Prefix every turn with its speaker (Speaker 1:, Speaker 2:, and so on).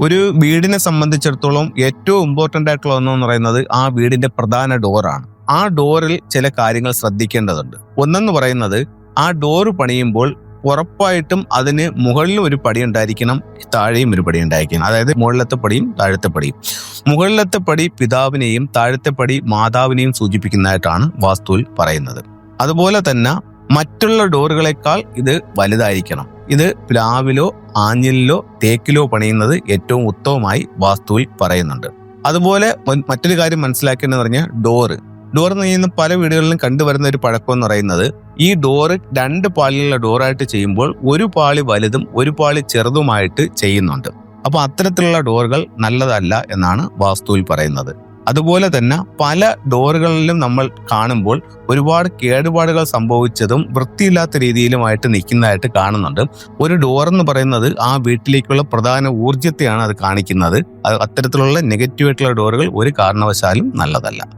Speaker 1: ഒരു വീടിനെ സംബന്ധിച്ചിടത്തോളം ഏറ്റവും ഇമ്പോർട്ടന്റ് ആയിട്ടുള്ള ഒന്നെന്ന് പറയുന്നത് ആ വീടിന്റെ പ്രധാന ഡോറാണ് ആ ഡോറിൽ ചില കാര്യങ്ങൾ ശ്രദ്ധിക്കേണ്ടതുണ്ട്. ഒന്നെന്ന് പറയുന്നത് ആ ഡോറ് പണിയുമ്പോൾ ഉറപ്പായിട്ടും അതിന് മുകളിലും ഒരു പടി ഉണ്ടായിരിക്കണം താഴെയും ഒരു പടി ഉണ്ടായിരിക്കണം. അതായത് മുകളിലത്തെ പടിയും താഴത്തെ പടിയും. മുകളിലത്തെ പടി പിതാവിനെയും താഴത്തെ പടി മാതാവിനെയും സൂചിപ്പിക്കുന്നതായിട്ടാണ് വാസ്തുവിൽ പറയുന്നത്. അതുപോലെ തന്നെ മറ്റുള്ള ഡോറുകളെക്കാൾ ഇത് വലുതായിരിക്കണം. ഇത് പ്ലാവിലോ ആഞ്ഞിലോ തേക്കിലോ പണിയുന്നത് ഏറ്റവും ഉത്തമമായി വാസ്തുവിൽ പറയുന്നുണ്ട്. അതുപോലെ മറ്റൊരു കാര്യം മനസ്സിലാക്കേണ്ടതെന്ന് പറഞ്ഞാൽ ഡോറ്. ഡോർ എന്ന് പറയുന്ന പല വീടുകളിലും കണ്ടുവരുന്ന ഒരു പഴക്കം എന്ന് പറയുന്നത് ഈ ഡോറ് രണ്ട് പാളിയുള്ള ഡോറായിട്ട് ചെയ്യുമ്പോൾ ഒരു പാളി വലുതും ഒരു പാളി ചെറുതുമായിട്ട് ചെയ്യുന്നുണ്ട്. അപ്പൊ അത്തരത്തിലുള്ള ഡോറുകൾ നല്ലതല്ല എന്നാണ് വാസ്തുവിൽ പറയുന്നത്. അതുപോലെ തന്നെ പല ഡോറുകളിലും നമ്മൾ കാണുമ്പോൾ ഒരുപാട് കേടുപാടുകൾ സംഭവിച്ചതും വൃത്തിയില്ലാത്ത രീതിയിലുമായിട്ട് നിൽക്കുന്നതായിട്ട് കാണുന്നുണ്ട്. ഒരു ഡോർ എന്ന് പറയുന്നത് ആ വീട്ടിലേക്കുള്ള പ്രധാന ഊർജത്തെയാണ് അത് കാണിക്കുന്നത്. അത് അത്തരത്തിലുള്ള നെഗറ്റീവ് ആയിട്ടുള്ള ഡോറുകൾ ഒരു കാരണവശാലും നല്ലതല്ല.